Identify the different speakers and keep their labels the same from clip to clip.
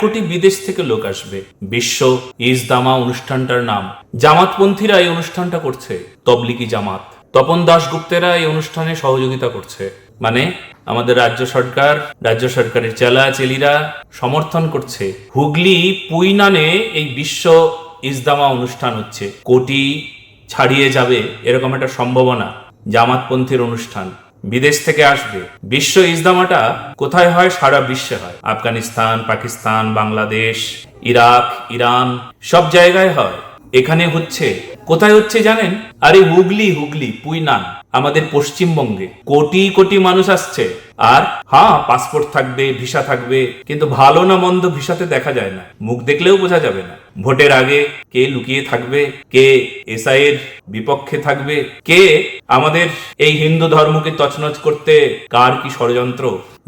Speaker 1: কোটি বিদেশ থেকে লোক আসবে। বিশ্ব ইজদামা অনুষ্ঠানটার নাম। জামাতপন্থীরা এই অনুষ্ঠানটা করছে। তবলিকি জামাত। তপন দাশগুপ্তেরা এই অনুষ্ঠানে সহযোগিতা করছে। মানে আমাদের রাজ্য সরকার, রাজ্য সরকারের চেলা চেলিরা সমর্থন করছে। হুগলি, পুইনানে এই বিশ্ব ইজদামা অনুষ্ঠান হচ্ছে। কোটি ছাড়িয়ে যাবে, এরকম একটা সম্ভাবনা জামাতপন্থীর অনুষ্ঠান। বিদেশ থেকে আসবে। বিশ্ব ইজদামাটা কোথায় হয়? সারা বিশ্বে হয়। আফগানিস্তান, পাকিস্তান, বাংলাদেশ, ইরাক, ইরান, সব জায়গায় হয়। এখানে হচ্ছে, কোথায় হচ্ছে জানেন? আরে হুগলি হুগলি, পুইনান, আমাদের পশ্চিমবঙ্গে। কোটি কোটি মানুষ আসছে। আর হ্যাঁ পাসপোর্ট থাকবে ভিসা থাকবে, কিন্তু ভালো না মন্দ ভিসাতে দেখা যায় না। মুখ দেখলেও বোঝা যাবে না। ভোটের আগে কে লুকিয়ে থাকবে, কে এসআই এর বিপক্ষে থাকবে, কে আমাদের এই হিন্দু ধর্মকে তছনছ করতে কার কি ষড়যন্ত্র,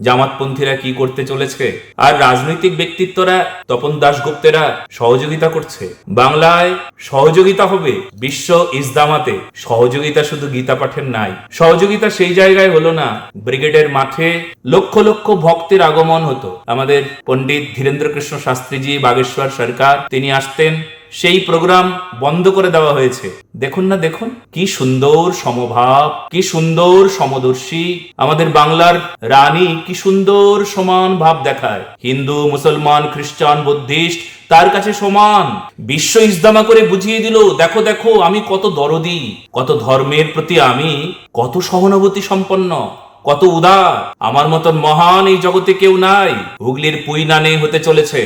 Speaker 1: জামাতপন্থীরা কি করতে চলেছে, আর রাজনৈতিক ব্যক্তিত্বরা, তপন দাশগুপ্তেরা সহযোগিতা করছে। বাংলায় সহযোগিতা হবে, বিশ্ব ইসদামাতে সহযোগিতা শুধু গীতা পাঠের নাই। সহযোগিতা সেই জায়গায় হলো না, ব্রিগেডের মাঠে লক্ষ লক্ষ ভক্তের আগমন হতো। আমাদের পণ্ডিত ধীরেন্দ্র কৃষ্ণ শাস্ত্রীজি, বাগেশ্বর সরকার, তিনি আসতেন। সেই প্রোগ্রাম বন্ধ করে দেওয়া হয়েছে। দেখুন না, দেখুন, কি সুন্দর সমভাব, কি সুন্দর সমদর্শী। আমাদের বাংলার রানী কি সুন্দর সমান ভাব দেখায়। হিন্দু, মুসলমান, খ্রিস্টান, বুদ্ধিস্ট, তার কাছে সমান। বিশ্ব ইজদামা করে বুঝিয়ে দিল, দেখো দেখো, আমি কত দরদি, কত ধর্মের প্রতি আমি কত সহানুভূতি সম্পন্ন কত উদার। আমার মতন মহান এই জগতে কেউ নাই। হুগলির পুইনানে হতে চলেছে।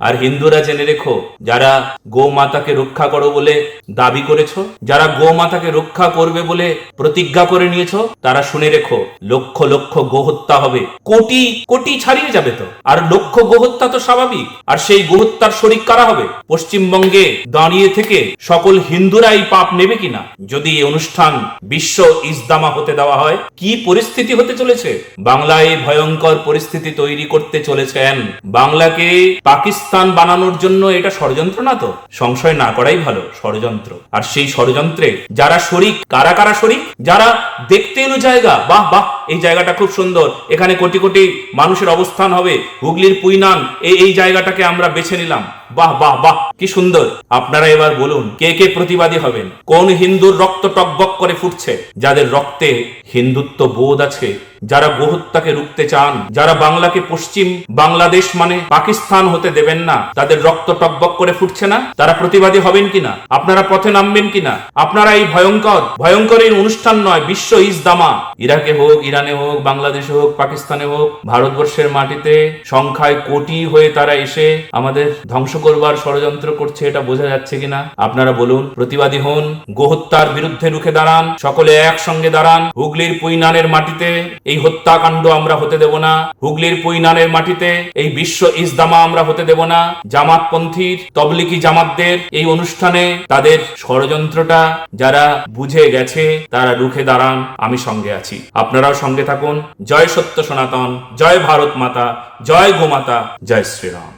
Speaker 1: আর হিন্দুরা জেনে রেখো, যারা গোমাতাকে রক্ষা করো বলে দাবি করেছ, যারা গোমাতাকে রক্ষা করবে বলে প্রতিজ্ঞা করে নিয়েছো, তারা শুনে রেখো, লক্ষ লক্ষ গোহত্যা হবে। কোটি কোটি ছাড়িয়ে যাবে তো। আর লক্ষ গোহত্যা তো স্বাভাবিক। আর সেই গোহত্যার শরিক কারা হবে? পশ্চিমবঙ্গে দাঁড়িয়ে থেকে সকল হিন্দুরা এই পাপ নেবে কিনা? যদি এই অনুষ্ঠান বিশ্ব ইজদামা হতে দেওয়া হয়, কি পরিস্থিতি হতে চলেছে? বাংলায় ভয়ঙ্কর পরিস্থিতি তৈরি করতে চলেছেন বাংলাকে পাকিস্তান বানানোর জন্য এটা ষড়যন্ত্র না তো? সংশয় না করাই ভালো ষড়যন্ত্র। আর সেই ষড়যন্ত্রে যারা শরিক, কারা কারা শরিক? যারা দেখতে এলো জায়গা, বাহ বাহ, এই জায়গাটা খুব সুন্দর, এখানে কোটি কোটি মানুষের অবস্থান হবে, হুগলির পুইনান এই এই জায়গাটাকে আমরা বেছে নিলাম। বাহ বাহ বাহ, কি সুন্দর। আপনারা এবার বলুন, কে কে প্রতিবাদী হবেন? কোন হিন্দুর রক্ত টকবক করে ফুটছে? যাদের রক্তে হিন্দুত্ব বোধ আছে, যারা গোহত্যাকে রুখতে চান, যারা বাংলাকে পশ্চিম বাংলাদেশ মানে পাকিস্তান হতে দেবেন না, তাদের রক্ত টকবক করে ফুটছে না? তারা প্রতিবাদী হবেন কিনা? আপনারা পথে নামবেন কিনা? আপনারা এই ভয়ঙ্কর ভয়ঙ্কর এই অনুষ্ঠান নয়, বিশ্ব ইজদামা ইরাকে হোক, ইরানে হোক, বাংলাদেশে হোক, পাকিস্তানে হোক, ভারতবর্ষের মাটিতে সংখ্যায় কোটি হয়ে তারা এসে আমাদের ধ্বংস করবার ষড়যন্ত্র করছে, এটা বোঝা যাচ্ছে কিনা? আপনারা বলুন, প্রতিবাদী হন, গোহত্যার বিরুদ্ধে রুখে দাঁড়ান, সকলে একসঙ্গে দাঁড়ান, হুগলির পুইনানের মাটিতে এই হত্যাকাণ্ড আমরা হতে দেব না, হুগলির পুইনানের মাটিতে এই বিশ্ব ইজদামা আমরা হতে দেব না, জামাতপন্থীর তবলিকি জামাতদের এই অনুষ্ঠানে তাদের ষড়যন্ত্রটা যারা বুঝে গেছে, তারা রুখে দাঁড়ান, আমি সঙ্গে আছি। আপনারাও সঙ্গে থাকুন। জয় সত্য সনাতন, জয় ভারত মাতা, জয় গোমাতা, জয় শ্রীরাম।